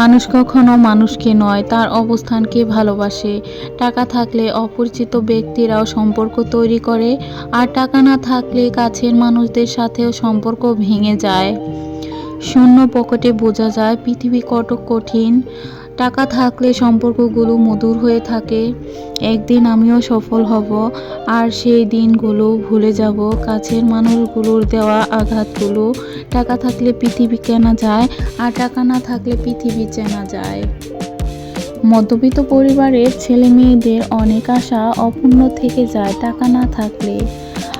মানুষ কখনো মানুষকে নয়, তার অবস্থানকে ভালোবাসে। টাকা থাকলে অপরিচিত ব্যক্তিরাও সম্পর্ক তৈরি করে, আর টাকা না থাকলে কাছের মানুষদের সাথেও সম্পর্ক ভেঙে যায়। শূন্য পকেটে বোঝা যায়, পৃথিবী কত কঠিন। টাকা থাকলে সম্পর্কগুলো মধুর হয়ে থাকে। একদিন আমিও সফল হব, আর সেই দিনগুলো ভুলে যাব। কাছের মানুষগুলোর দেওয়া আঘাতগুলো, টাকা থাকলে পৃথিবী কেনা যায়, আর টাকা না থাকলে পৃথিবী চেনা যায়। মধ্যবিত্ত পরিবারের ছেলে মেয়েদের অনেক আশা অপূর্ণ থেকে যায় টাকা না থাকলে।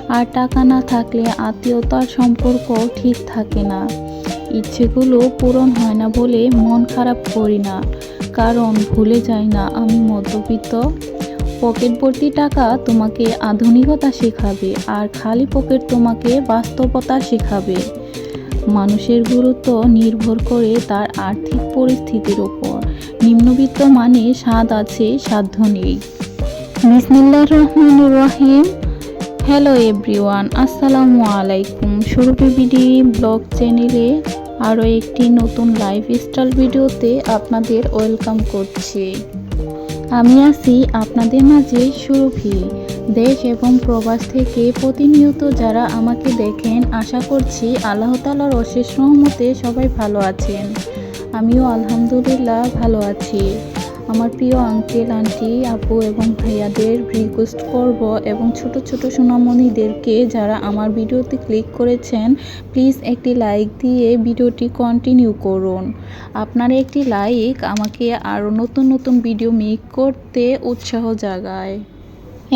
আর টাকা না থাকলে আত্মীয়তার সম্পর্ক ঠিক থাকে না। ইচ্ছেগুলো পূরণ হয় না বলে মন খারাপ করি না। কারণ ভুলে যাই না আমি মধ্যবিত্ত। পকেট ভর্তি টাকা তোমাকে আধুনিকতা শেখাবে আর খালি পকেট তোমাকে বাস্তবতা শেখাবে। মানুষের গুরুত্ব নির্ভর করে তার আর্থিক পরিস্থিতির ওপর। নিম্নবিত্ত মানে স্বাদ আছে, সাধ্য নেই। বিসমিল্লাহ রহমান রহিম। হ্যালো এভরিওয়ান, আসসালামু আলাইকুম। সুরভি বিডি ব্লগ চ্যানেলে আরও একটি নতুন লাইফ স্টাইল ভিডিওতে আপনাদের ওয়েলকাম করছি। আমি আছি আপনাদের মাঝে সুরভি। দেশ এবং প্রবাস থেকে প্রতিনিয়ত যারা আমাকে দেখেন, আশা করছি আল্লাহ তালার অশেষ রহমতে সবাই ভালো আছেন। আমিও আলহামদুলিল্লাহ ভালো আছি। আমার প্রিয় আঙ্কেল, আন্টি, আপু এবং ভাইয়াদের রিকোয়েস্ট করব এবং ছোট ছোট সোনামণিদেরকে যারা আমার ভিডিওতে ক্লিক করেছেন প্লিজ একটি লাইক দিয়ে ভিডিওটি কন্টিনিউ করুন। আপনার একটি লাইক আমাকে আরও নতুন নতুন ভিডিও মেক করতে উৎসাহ জাগায়।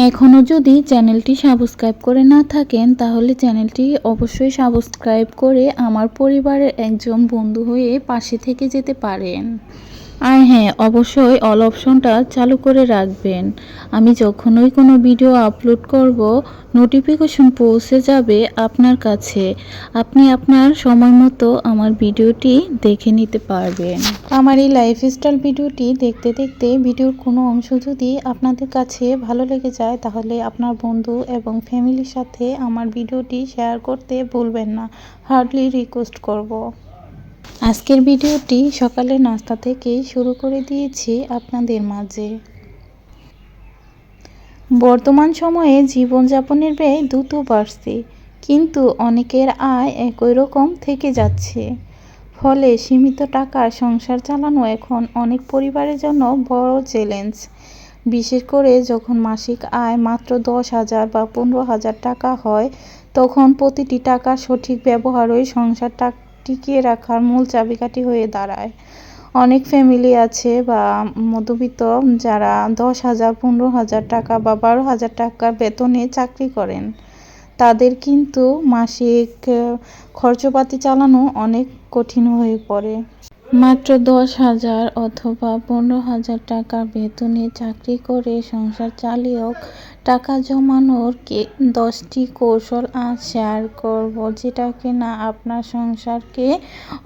এখনও যদি চ্যানেলটি সাবস্ক্রাইব করে না থাকেন, তাহলে চ্যানেলটি অবশ্যই সাবস্ক্রাইব করে আমার পরিবারের একজন বন্ধু হয়ে পাশে থেকে যেতে পারেন। আর হ্যাঁ অবশ্যই অল অপশনটা চালু করে রাখবেন। আমি যখনই কোনো ভিডিও আপলোড করব নোটিফিকেশন পৌঁছে যাবে আপনার কাছে। আপনি আপনার সময় মতো আমার ভিডিওটি দেখে নিতে পারবেন। আমার এই লাইফস্টাইল ভিডিওটি দেখতে দেখতে ভিডিওর কোনো অংশ যদি আপনাদের কাছে ভালো লেগে যায়, তাহলে আপনার বন্ধু এবং ফ্যামিলির সাথে আমার ভিডিওটি শেয়ার করতে ভুলবেন না। হার্ডলি রিকোয়েস্ট করব। আজকের ভিডিওটি সকালে নাস্তা থেকে শুরু করে দিয়েছি আপনাদের মাঝে। বর্তমান সময়ে জীবনযাপনের ব্যয় দ্রুত বাড়ছে, কিন্তু অনেকের আয় একই রকম থেকে যাচ্ছে। ফলে সীমিত টাকার সংসার চালানো এখন অনেক পরিবারের জন্য বড় চ্যালেঞ্জ। বিশেষ করে যখন মাসিক আয় মাত্র দশ হাজার বা পনেরো হাজার টাকা হয়, তখন প্রতিটি টাকার সঠিক ব্যবহারই সংসারটা টিকিয়ে রাখার মূল চাবিকাঠি হয়ে দাঁড়ায়। অনেক ফ্যামিলি আছে বা মধ্যবিত্ত যারা দশ হাজার, পনেরো হাজার টাকা বা বারো হাজার টাকা বেতনে চাকরি করেন। তাদের কিন্তু মাসিক খরচপাতি চালানো অনেক কঠিন হয়ে পড়ে। মাত্র দশ হাজার অথবা পনেরো হাজার টাকা বেতনে চাকরি করে সংসার চালিয়েও টাকা জমানোর কে দশটি কৌশল আজ শেয়ার করব, যেটা কিনা আপনার সংসারকে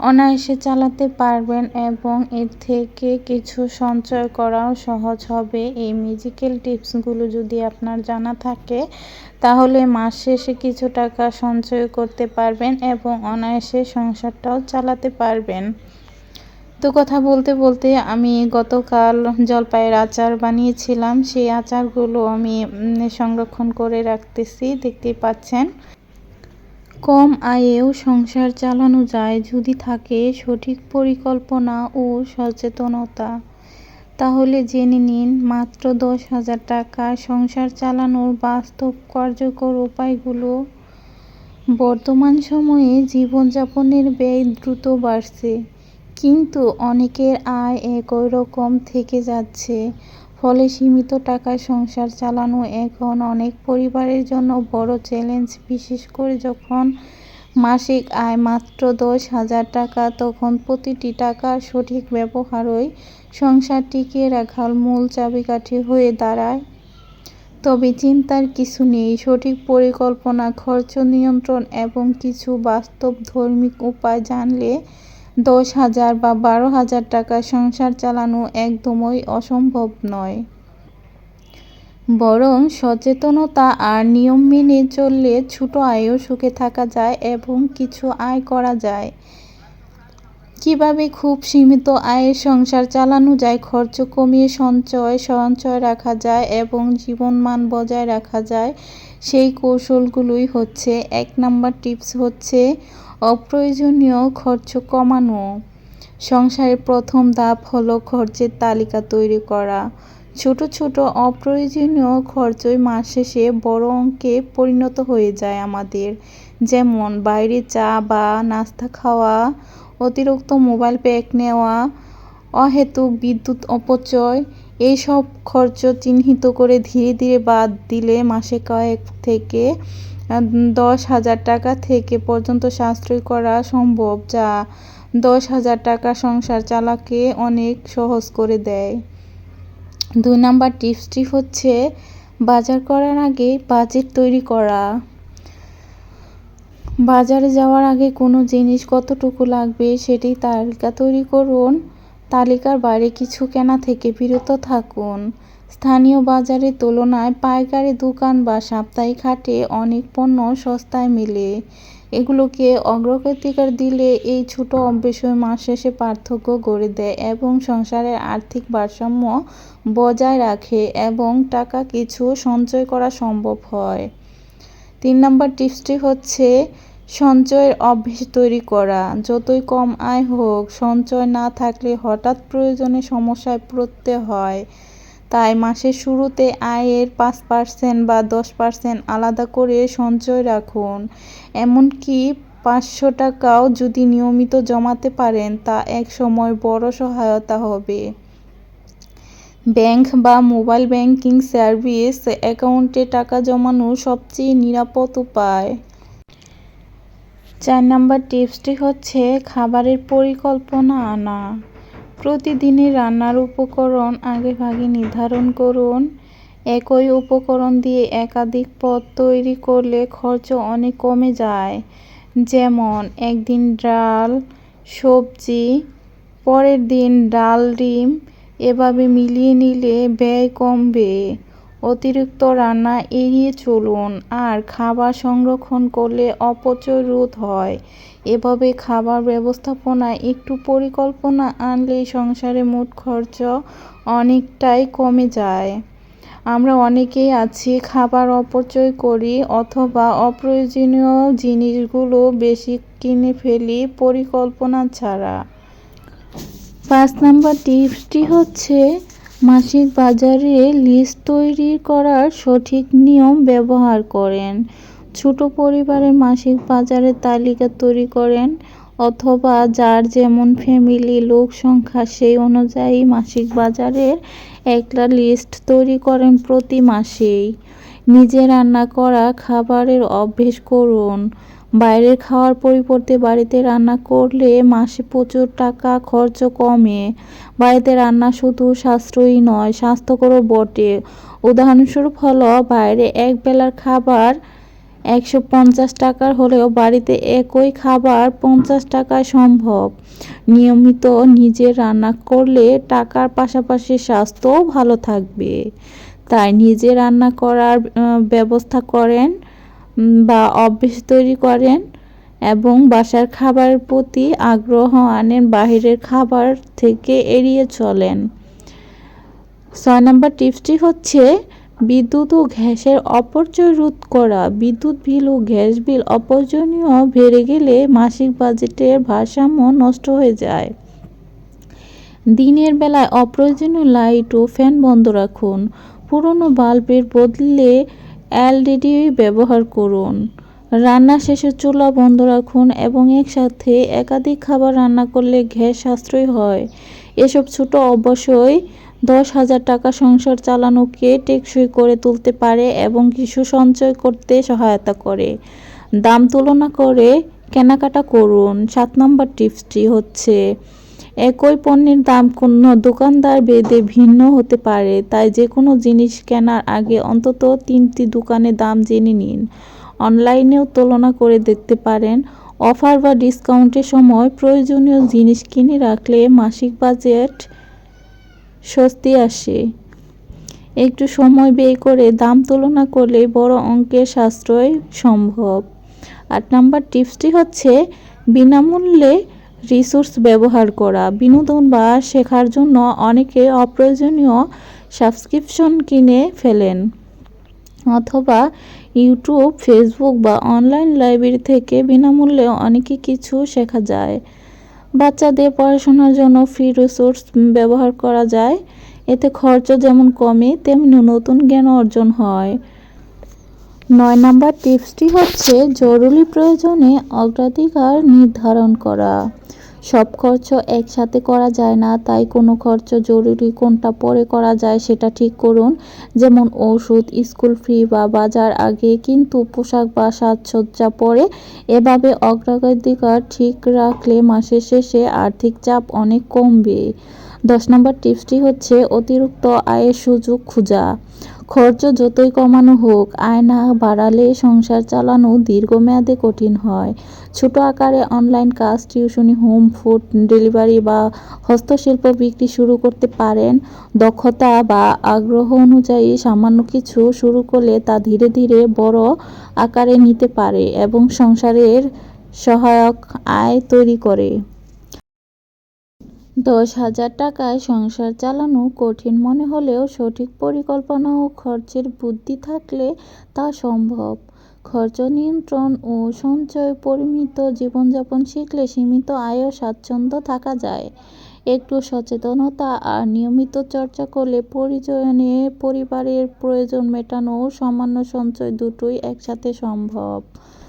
অনায়াসে চালাতে পারবেন এবং এর থেকে কিছু সঞ্চয় করাও সহজ হবে। এই মিউজিক্যাল টিপসগুলো যদি আপনার জানা থাকে, তাহলে মাস শেষে কিছু টাকা সঞ্চয় করতে পারবেন এবং অনায়াসে সংসারটাও চালাতে পারবেন। তো কথা বলতে বলতে আমি গতকাল জলপাইয়ের আচার বানিয়েছিলাম। সেই আচারগুলো আমি সংরক্ষণ করে রাখতেছি, দেখতেই পাচ্ছেন। কম আয়েও সংসার চালানো যায়, যদি থাকে সঠিক পরিকল্পনা ও সচেতনতা। তাহলে জেনে নিন, মাত্র দশ হাজার টাকা সংসার চালানোর বাস্তব কার্যকর উপায়গুলো। বর্তমান সময়ে জীবনযাপনের ব্যয় দ্রুত বাড়ছে। কিন্তু অনেকের আয় একই রকম থেকে যাচ্ছে। ফলে সীমিত টাকায় সংসার চালানো এখন অনেক পরিবারের জন্য বড় চ্যালেঞ্জ। বিশেষ করে যখন মাসিক আয় মাত্র দশ হাজার টাকা, তখন প্রতিটি টাকার সঠিক ব্যবহারই সংসার টিকিয়ে রাখার মূল চাবিকাঠি হয়ে দাঁড়ায়। তবে চিন্তার কিছু নেই, সঠিক পরিকল্পনা, খরচ নিয়ন্ত্রণ এবং কিছু বাস্তব ধর্মিক উপায় জানলে দশ হাজার বা বারো হাজার টাকা সংসার চালানো একদমই অসম্ভব নয়। বরং সচেতনতা আর নিয়ম মেনে চললে ছোট আয়ও সুখে থাকা যায় এবং কিছু আয় করা যায়। কীভাবে খুব সীমিত আয়ের সংসার চালানো যায়, খরচ কমিয়ে সঞ্চয় সঞ্চয় রাখা যায় এবং জীবনমান বজায় রাখা যায়, সেই কৌশলগুলোই হচ্ছে। এক নাম্বার টিপস হচ্ছে অপ্রয়োজনীয় খরচ কমানো। সংসারের প্রথম ধাপ হলো খরচের তালিকা তৈরি করা। ছোট ছোট অপ্রয়োজনীয় খরচই মাস শেষে বড় অঙ্কে পরিণত হয়ে যায় আমাদের। যেমন বাইরে চা বা নাস্তা খাওয়া, অতিরিক্ত মোবাইল প্যাক নেওয়া, অহেতুক বিদ্যুৎ অপচয় এইসব খরচ চিহ্নিত করে ধীরে ধীরে বাদ দিলে মাসে কয়েক থেকে দশ হাজার টাকা থেকে পর্যন্ত সাশ্রয় করা সম্ভব, যা দশ হাজার টাকা সংসার চালাকে অনেক সহজ করে দেয়। দুই নাম্বার টিপসটি হচ্ছে, বাজার করার আগে বাজেট তৈরি করা। বাজারে যাওয়ার আগে কোনো জিনিস কতটুকু লাগবে সেটি তালিকা তৈরি করুন। তালিকার বাইরে কিছু কেনা থেকে বিরত থাকুন। স্থানীয় বাজারের তুলনায় পাইকারি দোকান বা সাপ্তাহিক হাটে অনেক পণ্য সস্তায় মেলে। এগুলোকে অগ্রগতিকার দিলে এই ছোট অভ্যেসই মাস শেষে পার্থক্য গড়ে দেয় এবং সংসারের আর্থিক ভারসাম্য বজায় রাখে এবং টাকা কিছু সঞ্চয় করা সম্ভব হয়। তিন নম্বর টিপসটি হচ্ছে সঞ্চয়ের অভ্যেস তৈরি করা। যতই কম আয় হোক, সঞ্চয় না থাকলে হঠাৎ প্রয়োজনে সমস্যায় পড়তে হয়। তাই মাসের শুরুতে আয়ের পাঁচ পার্সেন্ট বা দশ পার্সেন্ট আলাদা করে সঞ্চয় রাখুন। এমনকি পাঁচশো টাকাও যদি নিয়মিত জমাতে পারেন, তা এক সময় বড় সহায়তা হবে। ব্যাংক বা মোবাইল ব্যাংকিং সার্ভিস অ্যাকাউন্টে টাকা জমানোর সবচেয়ে নিরাপদ উপায়। চার নাম্বার টিপসটি হচ্ছে, খাবারের পরিকল্পনা আনা। প্রতিদিনের রান্নার উপকরণ আগেভাগে নির্ধারণ করুন। একই উপকরণ দিয়ে একাধিক পদ তৈরি করলে খরচ অনেক কমে যায়। যেমন, একদিন ডাল, সবজি, পরের দিন ডাল, ডিম, এভাবে মিলিয়ে নিলে ব্যয় কমবে। অতিরিক্ত রান্না এড়িয়ে চলুন, আর খাবার সংরক্ষণ করলে অপচয় রোধ হয়। এভাবে খাবার ব্যবস্থাপনায় একটু পরিকল্পনা আনলেই সংসারে মোট খরচ অনেকটাই কমে যায়। আমরা অনেকেই আছি, খাবার অপচয় করি অথবা অপ্রয়োজনীয় জিনিসগুলো বেশি কিনে ফেলি পরিকল্পনা ছাড়া। পাঁচ নাম্বার টিপসটি হচ্ছে মাসিক বাজারে লিস্ট তৈরি করার সঠিক নিয়ম ব্যবহার করেন। ছোট পরিবারের মাসিক বাজারের তালিকা তৈরি করেন অথবা যার যেমন ফ্যামিলি লোক সংখ্যা সেই অনুযায়ী মাসিক বাজারের একটা লিস্ট তৈরি করেন প্রতি মাসেই। নিজে রান্না করা খাবারের অভ্যেস করুন। বাইরের খাওয়ার পরিবর্তে বাড়িতে রান্না করলে মাসে প্রচুর টাকা খরচ কমে। বাড়িতে রান্না শুধু সাশ্রয়ী নয়, স্বাস্থ্যকরও বটে। উদাহরণস্বরূপ হলো, বাইরে এক বেলার খাবার একশো পঞ্চাশ টাকার হলেও বাড়িতে একই খাবার পঞ্চাশ টাকায় সম্ভব। নিয়মিত নিজে রান্না করলে টাকার পাশাপাশি স্বাস্থ্যও ভালো থাকবে। তাই নিজে রান্না করার ব্যবস্থা করেন বা অভ্যেস তৈরি করেন এবং বাসার খাবারের প্রতি আগ্রহ আনেন, বাহিরের খাবার থেকে এড়িয়ে চলেন। ছয় নম্বর টিপসটি হচ্ছে, বিদ্যুৎ ও গ্যাসের অপচয় রোধ করা। বিদ্যুৎ বিল ও গ্যাস বিল অপ্রয়োজনীয় বেড়ে গেলে মাসিক বাজেটের ভারসাম্য নষ্ট হয়ে যায়। দিনের বেলায় অপ্রয়োজনীয় লাইট ও ফ্যান বন্ধ রাখুন। পুরনো বাল্বের বদলে এলডিডি ব্যবহার করুন। রান্না শেষে চুলা বন্ধ রাখুন এবং একসাথে একাধিক খাবার রান্না করলে গ্যাস সাশ্রয় হয়। এসব ছোট অবশ্যই দশ হাজার টাকা সংসার চালানোকে টেকসই করে তুলতে পারে এবং কিছু সঞ্চয় করতে সহায়তা করে। দাম তুলনা করে কেনাকাটা করুন। সাত নম্বর টিপসটি হচ্ছে একই পণ্যের দাম কোনো দোকানদার বেদে ভিন্ন হতে পারে, তাই যে কোনো জিনিস কেনার আগে অন্তত তিনটি দোকানে দাম জেনে নিন। অনলাইনেও তুলনা করে দেখতে পারেন, অফার বা ডিসকাউন্টের সময় প্রয়োজনীয় জিনিস কিনে রাখলে মাসিক বাজেট স্বস্তি আসে। একটু সময় ব্যয় করে দাম তুলনা করলে বড় অঙ্কের সাশ্রয় সম্ভব। আট নাম্বার টিপসটি হচ্ছে, বিনামূল্যে রিসোর্স ব্যবহার করা, বিনোদন বা শেখার জন্য অনেকে অপ্রয়োজনীয় সাবস্ক্রিপশন কিনে ফেলেন অথবা ইউটিউব ফেসবুক বা অনলাইন লাইব্রেরি থেকে বিনামূল্যে অনেকে কিছু শেখা যায়। বাচ্চাদের পড়াশোনার জন্য ফ্রি রিসোর্স ব্যবহার করা যায়। এতে খরচ যেমন কমে তেমনি নতুন জ্ঞান অর্জন হয়। নয় নম্বর টিপসটি হচ্ছে জরুরি প্রয়োজনে অগ্রাধিকার নির্ধারণ করা। সব খরচ একসাথে করা যায় না, তাই কোনো খরচ জরুরি কোনটা পরে করা যায় সেটা ঠিক করুন। যেমন ওষুধ, স্কুল ফি বা বাজার আগে কিন্তু পোশাক বা সাজসজ্জা পরে। এভাবে অগ্রাধিকার ঠিক রাখলে মাসের শেষে আর্থিক চাপ অনেক কমবে। দশ নম্বর টিপসটি হচ্ছে অতিরিক্ত আয়ের সুযোগ খোঁজা। খরচ যতই কমানো হোক আয় না বাড়ালে সংসার চালানো দীর্ঘমেয়াদে কঠিন হয়। ছোট আকারে অনলাইন কাজ, টিউশনি, হোম, ফুড ডেলিভারি বা হস্তশিল্প বিক্রি শুরু করতে পারেন। দক্ষতা বা আগ্রহ অনুযায়ী সামান্য কিছু শুরু করলে তা ধীরে ধীরে বড় আকারে নিতে পারে এবং সংসারের সহায়ক আয় তৈরি করে। দশ হাজার টাকায় সংসার চালানো কঠিন মনে হলেও সঠিক পরিকল্পনা ও খরচের বুদ্ধি থাকলে তা সম্ভব। খরচ নিয়ন্ত্রণ ও সঞ্চয় পরিমিত জীবনযাপন শিখলে সীমিত আয় ও স্বাচ্ছন্দ্য থাকা যায়। একটু সচেতনতা আর নিয়মিত চর্চা করলে পরিচয়নে পরিবারের প্রয়োজন মেটানো ও সামান্য সঞ্চয় দুটোই একসাথে সম্ভব।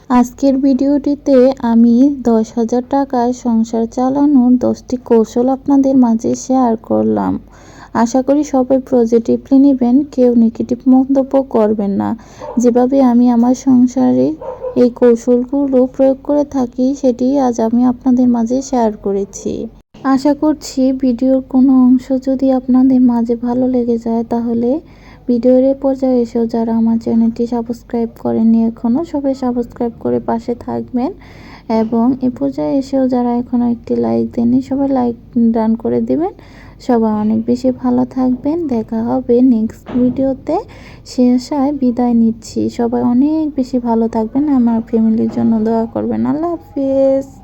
আজকের ভিডিওটিতে আমি দশ হাজার টাকায় সংসার চালানোর দশটি কৌশল আপনাদের মাঝে শেয়ার করলাম। আশা করি সবাই পজিটিভলি নেবেন, কেউ নেগেটিভ মন্তব্য করবেন না। যেভাবে আমি আমার সংসারে এই কৌশলগুলো প্রয়োগ করে থাকি, সেটি আজ আমি আপনাদের মাঝে শেয়ার করেছি। আশা করছি ভিডিওর কোনো অংশ যদি আপনাদের মাঝে ভালো লেগে যায়, তাহলে ভিডিওর এ পর্যায়ে এসেও যারা আমার চ্যানেলটি সাবস্ক্রাইব করেননি এখনও, সবাই সাবস্ক্রাইব করে পাশে থাকবেন। এবং এ পর্যায়ে এসেও যারা এখনও একটি লাইক দেননি, সবাই লাইক ডান করে দিবেন। সবাই অনেক বেশি ভালো থাকবেন। দেখা হবে নেক্সট ভিডিওতে। সে আশায় বিদায় নিচ্ছি। সবাই অনেক বেশি ভালো থাকবেন। আমার ফ্যামিলির জন্য দোয়া করবেন। আল্লাহ হাফিজ।